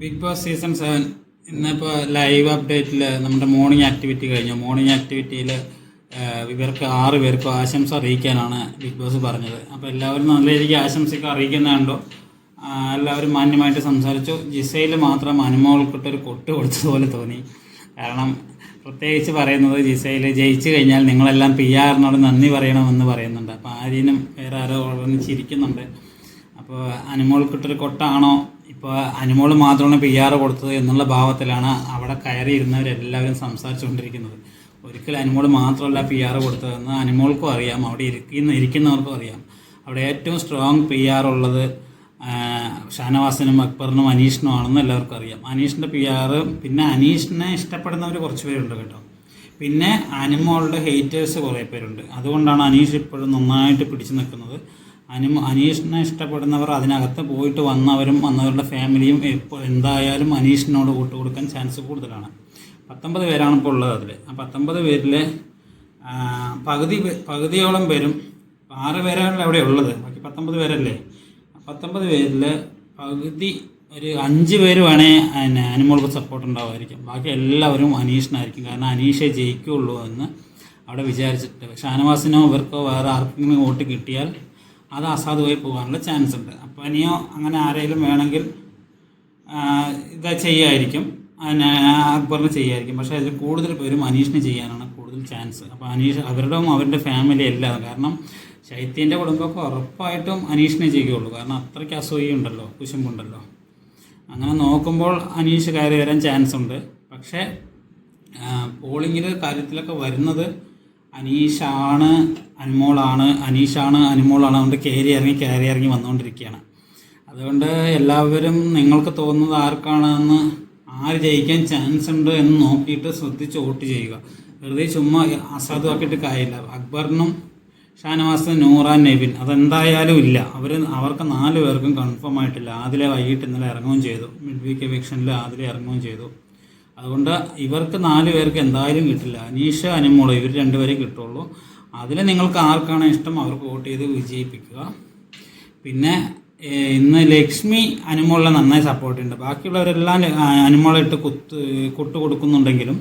Big Boss season seven ഇന്നിപ്പോൾ live അപ്ഡേറ്റിൽ നമ്മുടെ മോർണിംഗ് ആക്ടിവിറ്റി കഴിഞ്ഞു. മോർണിംഗ് ആക്ടിവിറ്റിയിൽ ഇവർക്ക് ആറ് പേർക്കും ആശംസ അറിയിക്കാനാണ് ബിഗ് ബോസ് പറഞ്ഞത്. അപ്പോൾ എല്ലാവരും നല്ല രീതിക്ക് ആശംസയൊക്കെ അറിയിക്കുന്നുണ്ടോ എല്ലാവരും മാന്യമായിട്ട് സംസാരിച്ചു. ജിസയിൽ മാത്രം അനുമോൾക്കിട്ടൊരു കൊട്ട് കൊടുത്തതുപോലെ തോന്നി. കാരണം പ്രത്യേകിച്ച് പറയുന്നത് ജിസയിൽ ജയിച്ചു കഴിഞ്ഞാൽ നിങ്ങളെല്ലാം പി ആറിനോട് നന്ദി പറയണമെന്ന് പറയുന്നുണ്ട്. അപ്പോൾ ആര്യനും വേറെ ആരോ ഉടനെ ചിരിക്കുന്നുണ്ട് അപ്പോൾ അനുമോൾക്കിട്ടൊരു കൊട്ടാണോ? ഇപ്പോൾ അനുമോൾ മാത്രമാണ് പി ആർ കൊടുത്തത് എന്നുള്ള ഭാവത്തിലാണ് അവിടെ കയറിയിരുന്നവരെല്ലാവരും സംസാരിച്ചുകൊണ്ടിരിക്കുന്നത്. ഒരിക്കലും അനുമോൾ മാത്രമല്ല പി ആർ കൊടുത്തതെന്ന് അനുമോൾക്കും അറിയാം അവിടെ ഇരിക്കുന്ന ഇരിക്കുന്നവർക്കും അറിയാം. അവിടെ ഏറ്റവും സ്ട്രോങ് പി ആർ ഉള്ളത് ഷാനവാസിനും അക്ബറിനും അനീഷിനും ആണെന്ന് എല്ലാവർക്കും അറിയാം. അനീഷിന്റെ പി ആർ പിന്നെ അനീഷിനെ ഇഷ്ടപ്പെടുന്നവർ കുറച്ച് പേരുണ്ട് കേട്ടോ. പിന്നെ അനുമോളുടെ ഹേറ്റേഴ്സ് കുറേ പേരുണ്ട്. അതുകൊണ്ടാണ് അനീഷ് ഇപ്പോഴും നന്നായിട്ട് പിടിച്ചു നിൽക്കുന്നത്. അനു അനീഷിനെ ഇഷ്ടപ്പെടുന്നവർ അതിനകത്ത് പോയിട്ട് വന്നവരും വന്നവരുടെ ഫാമിലിയും ഇപ്പോൾ എന്തായാലും അനീഷിനോട് കൂട്ടുകൊടുക്കാൻ ചാൻസ് കൂടുതലാണ്. പത്തൊമ്പത് പേരാണ് ഇപ്പോൾ ഉള്ളത് അതിൽ ആ പത്തൊമ്പത് പേരിൽ പകുതി പകുതിയോളം പേരും ആറ് പേരാണ് അവിടെ ഉള്ളത്. ബാക്കി പത്തൊമ്പത് പേരല്ലേ? പത്തൊമ്പത് പേരിൽ പകുതി ഒരു അഞ്ച് പേര് വേണേ പിന്നെ അനുമോൾക്ക് സപ്പോർട്ട് ഉണ്ടാവുമായിരിക്കും. ബാക്കി എല്ലാവരും അനീഷിനായിരിക്കും. കാരണം അനീഷേ ജയിക്കുകയുള്ളൂ എന്ന് അവിടെ വിചാരിച്ചിട്ട്. ഷാനവാസിനോ ഇവർക്കോ വേറെ ആർക്കെങ്കിലും വോട്ട് കിട്ടിയാൽ അത് അസാധുവായി പോകാനുള്ള ചാൻസ് ഉണ്ട്. അപ്പോൾ ഇനിയോ അങ്ങനെ ആരെങ്കിലും വേണമെങ്കിൽ ഇത് ചെയ്യായിരിക്കും. പിന്നെ അക്ബറിന് ചെയ്യായിരിക്കും. പക്ഷേ അതിൽ കൂടുതൽ പേരും അനീഷിന് ചെയ്യാനാണ് കൂടുതൽ ചാൻസ് അപ്പോൾ അനീഷ് അവരുടെ അവരുടെ ഫാമിലി എല്ലാം. കാരണം ശൈത്യന്റെ കുടുംബമൊക്കെ ഉറപ്പായിട്ടും അനീഷിനെ ചെയ്യുകയുള്ളൂ കാരണം അത്രയ്ക്ക് അസൂയുണ്ടല്ലോ കുശുമ്പുണ്ടല്ലോ. അങ്ങനെ നോക്കുമ്പോൾ അനീഷ് കയറി വരാൻ ചാൻസ് ഉണ്ട്. പക്ഷേ പോളിങ്ങിൽ കാര്യത്തിലൊക്കെ വരുന്നത് അനീഷാണ് അനുമോളാണ്. അനീഷാണ് അനുമോളാണ് അതുകൊണ്ട് കയറി ഇറങ്ങി കയറി ഇറങ്ങി വന്നുകൊണ്ടിരിക്കുകയാണ്. അതുകൊണ്ട് എല്ലാവരും നിങ്ങൾക്ക് തോന്നുന്നത് ആർക്കാണെന്ന് ആര് ജയിക്കാൻ ചാൻസ് ഉണ്ട് എന്ന് നോക്കിയിട്ട് ശ്രദ്ധിച്ച് വോട്ട് ചെയ്യുക. വെറുതെ ചുമ്മാ അസാധുവാക്കിയിട്ട് കാര്യമില്ല. അക്ബറിനും ഷാനവാസ് നൂറ നബിൻ അതെന്തായാലും ഇല്ല. അവർ അവർക്ക് നാല് പേർക്കും കൺഫേം ആയിട്ടില്ല. ആദിലെ വൈകിട്ട് ഇന്നലെ ഇറങ്ങുകയും ചെയ്തു. മിഡ് വീക്ക് എവിക്ഷനിൽ ആദിലെ ഇറങ്ങുകയും ചെയ്തു. അതുകൊണ്ട് ഇവർക്ക് നാല് പേർക്ക് എന്തായാലും കിട്ടില്ല. അനീഷ് അനുമോൾ ഇവർ രണ്ടുപേരെ കിട്ടുള്ളൂ. അതിൽ നിങ്ങൾക്ക് ആർക്കാണ് ഇഷ്ടം അവർക്ക് വോട്ട് ചെയ്ത് വിജയിപ്പിക്കുക. പിന്നെ ഇന്ന് ലക്ഷ്മി അനുമോളിനെ നന്നായി സപ്പോർട്ട് ഉണ്ട് ബാക്കിയുള്ളവരെല്ലാം അനുമോളെ ഇട്ട് കുത്ത് കൊട്ട് കൊടുക്കുന്നുണ്ടെങ്കിലും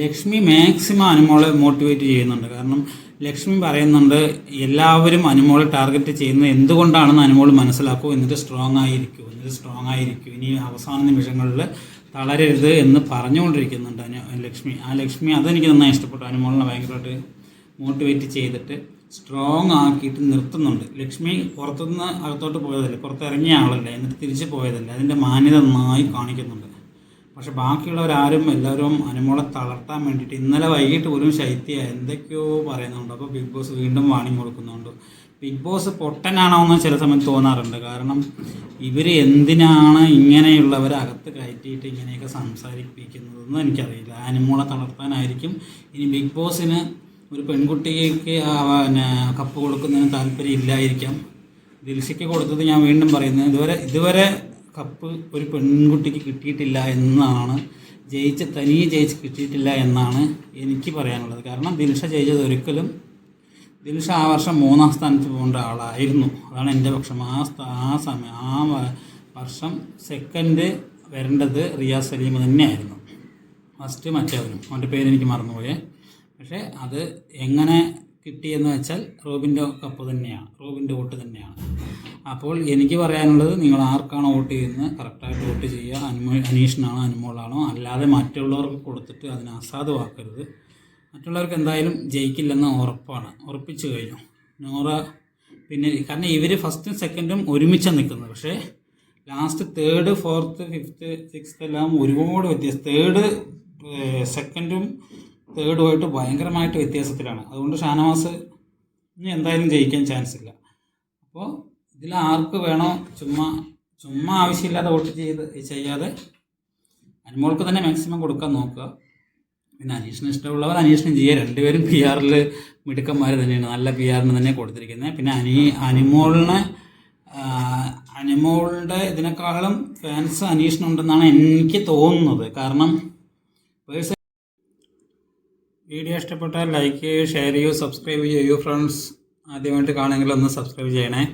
ലക്ഷ്മി മാക്സിമം അനുമോളെ മോട്ടിവേറ്റ് ചെയ്യുന്നുണ്ട്. കാരണം ലക്ഷ്മി പറയുന്നുണ്ട് എല്ലാവരും അനുമോളെ ടാർഗറ്റ് ചെയ്യുന്നത് എന്തുകൊണ്ടാണെന്ന് അനുമോൾ മനസ്സിലാക്കൂ. എന്നിട്ട് സ്ട്രോങ് ആയിരിക്കൂ എന്നിട്ട് സ്ട്രോങ് ആയിരിക്കൂ. ഇനി അവസാന നിമിഷങ്ങളിൽ തളരരുത് എന്ന് പറഞ്ഞുകൊണ്ടിരിക്കുന്നുണ്ട് ലക്ഷ്മി. ആ ലക്ഷ്മി അതെനിക്ക് നന്നായി ഇഷ്ടപ്പെട്ടു. അനുമോളിനെ ഭയങ്കരമായിട്ട് മോട്ടിവേറ്റ് ചെയ്തിട്ട് സ്ട്രോങ് ആക്കിയിട്ട് നിർത്തുന്നുണ്ട്. ലക്ഷ്മി പുറത്തുനിന്ന് അകത്തോട്ട് പോയതല്ലേ? പുറത്തിറങ്ങിയ ആളല്ലേ? എന്നിട്ട് തിരിച്ചു പോയതല്ലേ? അതിന്റെ മാന്യത നന്നായി കാണിക്കുന്നുണ്ട്. പക്ഷെ ബാക്കിയുള്ളവരാരും എല്ലാവരും അനുമോളെ തളർത്താൻ വേണ്ടിയിട്ട് ഇന്നലെ വൈകിട്ട് പോലും ശൈത്യ എന്തൊക്കെയോ പറയുന്നുണ്ട്. അപ്പോൾ ബിഗ് ബോസ് വീണ്ടും വാണി കൊടുക്കുന്നുണ്ട്. ബിഗ് ബോസ് പൊട്ടനാണോ എന്ന് ചില സമയത്ത് തോന്നാറുണ്ട്. കാരണം ഇവർ എന്തിനാണ് ഇങ്ങനെയുള്ളവരെ അകത്ത് കയറ്റിയിട്ട് ഇങ്ങനെയൊക്കെ സംസാരിപ്പിക്കുന്നതെന്ന് എനിക്കറിയില്ല. ആനിമോളെ തളർത്താനായിരിക്കും. ഇനി ബിഗ് ബോസിന് ഒരു പെൺകുട്ടിക്ക് പിന്നെ കപ്പ് കൊടുക്കുന്നതിന് താല്പര്യം ഇല്ലായിരിക്കാം. ദിൽഷയ്ക്ക് കൊടുത്തത് ഞാൻ വീണ്ടും പറയുന്നത് ഇതുവരെ ഇതുവരെ കപ്പ് ഒരു പെൺകുട്ടിക്ക് കിട്ടിയിട്ടില്ല എന്നാണ്. ജയിച്ച് തനിയെ ജയിച്ച് കിട്ടിയിട്ടില്ല എന്നാണ് എനിക്ക് പറയാനുള്ളത്. കാരണം ദിൽഷ ജയിച്ചത് ഒരിക്കലും ദിൽഷ ആ വർഷം മൂന്നാം സ്ഥാനത്ത് പോകേണ്ട ആളായിരുന്നു. അതാണ് എന്റെ പക്ഷം. ആ ആ സമയം ആ വർഷം സെക്കൻഡ് വരേണ്ടത് റിയാസ് സലീം തന്നെയായിരുന്നു. ഫസ്റ്റ് മറ്റവനും. അവന്റെ പേര് എനിക്ക് മറന്നുപോയേ. പക്ഷേ അത് എങ്ങനെ കിട്ടിയെന്ന് വെച്ചാൽ റോബിന്റെ കപ്പ് തന്നെയാണ് റോബിന്റെ വോട്ട് തന്നെയാണ്. അപ്പോൾ എനിക്ക് പറയാനുള്ളത് നിങ്ങൾ ആർക്കാണ് വോട്ട് ചെയ്യുന്നത് കറക്റ്റായിട്ട് വോട്ട് ചെയ്യുക. അനുമോ അനീഷിനാണോ അനുമോളാണോ അല്ലാതെ മറ്റുള്ളവർക്ക് കൊടുത്തിട്ട് അതിനെ അസാധുവാക്കരുത്. മറ്റുള്ളവർക്ക് എന്തായാലും ജയിക്കില്ലെന്ന് ഉറപ്പാണ്. ഉറപ്പിച്ചു കഴിഞ്ഞു. നോറ പിന്നെ കാരണം ഇവർ ഫസ്റ്റും സെക്കൻഡും ഒരുമിച്ചാണ് നിൽക്കുന്നത് പക്ഷേ last third fourth fifth sixth എല്ലാം ഒരുപാട് വ്യത്യാസം. തേർഡ് സെക്കൻഡും തേർഡുമായിട്ട് ഭയങ്കരമായിട്ട് വ്യത്യാസത്തിലാണ്. അതുകൊണ്ട് ഷാനവാസ് ഇനി എന്തായാലും ജയിക്കാൻ ചാൻസ് ഇല്ല. അപ്പോൾ ഇതിൽ ആർക്ക് വേണോ ചുമ്മാ ചുമ്മാ ആവശ്യമില്ലാതെ വോട്ട് ചെയ്ത് ചെയ്യാതെ അനുമോൾക്ക് തന്നെ മാക്സിമം കൊടുക്കാൻ നോക്കുക. പിന്നെ അനീഷിന് ഇഷ്ടമുള്ളവർ അനീഷിന് ചെയ്യുക രണ്ടുപേരും പി ആറിൽ മിടുക്കന്മാർ തന്നെയാണ്. നല്ല പി ആറിന് തന്നെ കൊടുത്തിരിക്കുന്നത് പിന്നെ അനി അനിമോളിനെ അനിമോളിന്റെ ഇതിനേക്കാളും ഫാൻസ് അനീഷിനുണ്ടെന്നാണ് എനിക്ക് തോന്നുന്നത്. കാരണം പേഴ്സൺ വീഡിയോ ഇഷ്ടപ്പെട്ടാൽ ലൈക്ക് ചെയ്യൂ ഷെയർ ചെയ്യൂ സബ്സ്ക്രൈബ് ചെയ്യൂ ഫ്രണ്ട്സ് ആദ്യമായിട്ട് കാണുമെങ്കിൽ ഒന്ന് സബ്സ്ക്രൈബ് ചെയ്യണേ.